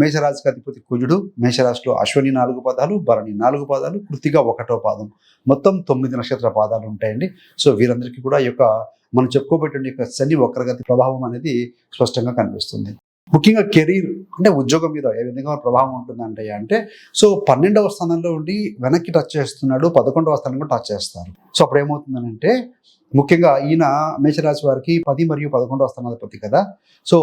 మేషరాశికి అధిపతి కుజుడు మేషరాశిలో అశ్వని నాలుగు పాదాలు భరణి నాలుగు పాదాలు కృతిగా ఒకటో పాదం. మొత్తం తొమ్మిది నక్షత్ర పాదాలు ఉంటాయండి. సో వీరందరికీ కూడా ఈ యొక్క మనం చెప్పుకోబెట్టిన యొక్క శని వక్రగతి ప్రభావం అనేది స్పష్టంగా కనిపిస్తుంది. ముఖ్యంగా కెరీర్ అంటే ఉద్యోగం మీద ఏ విధంగా ప్రభావం ఉంటుందంటే అంటే సో పన్నెండవ స్థానంలో ఉండి వెనక్కి టచ్ చేస్తున్నాడు పదకొండవ స్థానం కూడా టచ్ చేస్తారు. సో అప్పుడు ఏమవుతుందనంటే ముఖ్యంగా ఈయన మేషరాశి వారికి పది మరియు పదకొండవ స్థానాధిపతి కదా సో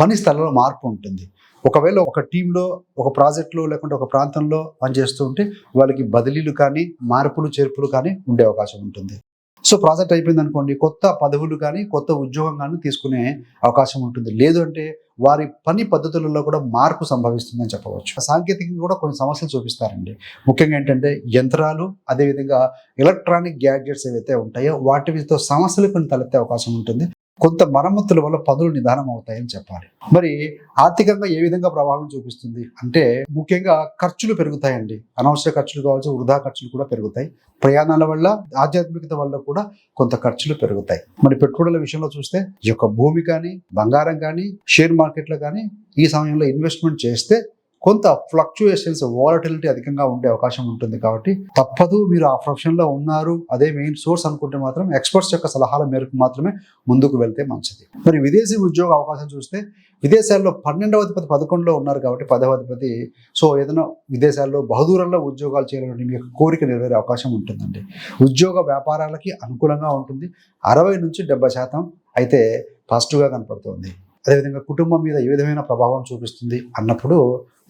పని స్థలంలో మార్పు ఉంటుంది. ఒకవేళ ఒక టీంలో ఒక ప్రాజెక్టులో లేకుంటే ఒక ప్రాంతంలో పనిచేస్తూ ఉంటే వాళ్ళకి బదిలీలు కానీ మార్పులు చేర్పులు కానీ ఉండే అవకాశం ఉంటుంది. సో ప్రాజెక్ట్ అయిపోయింది అనుకోండి కొత్త పదవులు కానీ కొత్త ఉద్యోగం కానీ తీసుకునే అవకాశం ఉంటుంది. లేదు అంటే వారి పని పద్ధతులలో కూడా మార్పు సంభవిస్తుందని చెప్పవచ్చు. సాంకేతికంగా కూడా కొన్ని సమస్యలు చూపిస్తారండి. ముఖ్యంగా ఏంటంటే యంత్రాలు అదేవిధంగా ఎలక్ట్రానిక్ గ్యాడ్జెట్స్ ఏవైతే ఉంటాయో వాటితో సమస్యలు కొన్ని తలెత్తే అవకాశం ఉంటుంది. కొంత మరమ్మతుల వల్ల పనులు నిదానం అవుతాయని చెప్పాలి. మరి ఆర్థికంగా ఏ విధంగా ప్రభావం చూపిస్తుంది? అంటే ముఖ్యంగా ఖర్చులు పెరుగుతాయండి. అనవసర ఖర్చులు కావచ్చు వృధా ఖర్చులు కూడా పెరుగుతాయి. ప్రయాణాల వల్ల ఆధ్యాత్మికత వల్ల కూడా కొంత ఖర్చులు పెరుగుతాయి. మరి పెట్టుబడుల విషయంలో చూస్తే ఈ యొక్క భూమి కానీ బంగారం కానీ షేర్ మార్కెట్లో కానీ ఈ సమయంలో ఇన్వెస్ట్మెంట్ చేస్తే కొంత ఫ్లక్చుయేషన్స్ వాలటిలిటీ అధికంగా ఉండే అవకాశం ఉంటుంది కాబట్టి తప్పదు మీరు ఆ ప్రొఫెషన్లో ఉన్నారు అదే మెయిన్ సోర్స్ అనుకుంటే మాత్రం ఎక్స్పర్ట్స్ యొక్క సలహాల మేరకు మాత్రమే ముందుకు వెళ్తే మంచిది. మరి విదేశీ ఉద్యోగ అవకాశం చూస్తే విదేశాల్లో పన్నెండవ అధిపతి పదకొండులో ఉన్నారు కాబట్టి పదవ అధిపతి. సో ఏదైనా విదేశాల్లో బహుదూరంలో ఉద్యోగాలు చేయాలని మీ యొక్క కోరిక నెరవేరే అవకాశం ఉంటుందండి. ఉద్యోగ వ్యాపారాలకి అనుకూలంగా ఉంటుంది. అరవై నుంచి డెబ్బై శాతం అయితే పాజిటివ్గా కనపడుతుంది. అదేవిధంగా కుటుంబం మీద ఏ విధమైన ప్రభావం చూపిస్తుంది అన్నప్పుడు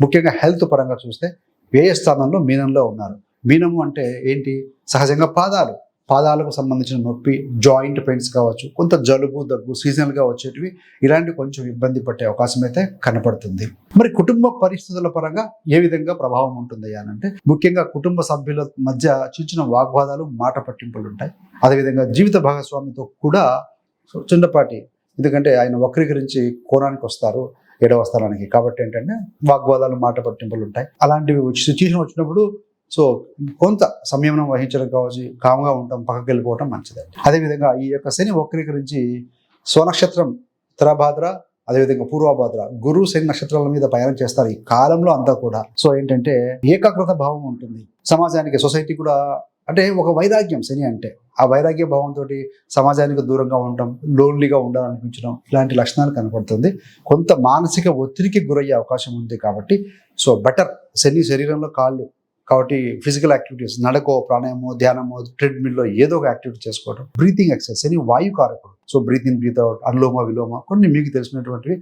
ముఖ్యంగా హెల్త్ పరంగా చూస్తే వ్యయ స్థానంలో మీనంలో ఉన్నారు. మీనము అంటే ఏంటి? సహజంగా పాదాలు. పాదాలకు సంబంధించిన నొప్పి జాయింట్ పెయిన్స్ కావచ్చు కొంత జలుబు దగ్గు సీజనల్గా వచ్చేటివి ఇలాంటి కొంచెం ఇబ్బంది పట్టే అవకాశం అయితే కనపడుతుంది. మరి కుటుంబ పరిస్థితుల పరంగా ఏ విధంగా ప్రభావం ఉంటుంది అని అంటే ముఖ్యంగా కుటుంబ సభ్యుల మధ్య చిన్న చిన్న వాగ్వాదాలు మాట పట్టింపులు ఉంటాయి. అదేవిధంగా జీవిత భాగస్వామితో కూడా చిన్నపాటి ఎందుకంటే ఆయన వక్రీకరించి కోణానికి వస్తారు. ఏడవ స్థానానికి. కాబట్టి ఏంటంటే వాగ్వాదాలు మాట పట్టింపులు ఉంటాయి. అలాంటివి వచ్చి సిచ్యువేషన్ వచ్చినప్పుడు సో కొంత సంయమనం వహించడం కావచ్చు కామ్గా ఉండటం పక్కకి వెళ్ళిపోవటం మంచిదండి. అదేవిధంగా ఈ యొక్క శని వక్రీకరించి స్వనక్షత్రం ఉత్తరాభాద్ర అదేవిధంగా పూర్వభాద్ర గురు శని నక్షత్రాల మీద ప్రయాణం చేస్తారు ఈ కాలంలో అంతా కూడా. సో ఏంటంటే ఏకాగ్రత భావం ఉంటుంది. సమాజానికి సొసైటీ కూడా అంటే ఒక వైరాగ్యం శని అంటే ఆ వైరాగ్య భావంతో సమాజానికి దూరంగా ఉండటం లోన్లీగా ఉండాలనిపించడం ఇలాంటి లక్షణాలు కనపడుతుంది. కొంత మానసిక ఒత్తిడికి గురయ్యే అవకాశం ఉంది కాబట్టి సో బెటర్ శని శరీరంలో కాళ్ళు కాబట్టి ఫిజికల్ యాక్టివిటీస్ నడకో ప్రాణాయామో ధ్యానమో ట్రెడ్మిల్లో ఏదో ఒక యాక్టివిటీ చేసుకోవడం బ్రీతింగ్ ఎక్సర్సైజ్ శని వాయు కారకుడు so breathe in breathe out anulom విలోమ కొన్ని మీకు తెలిసినటువంటివి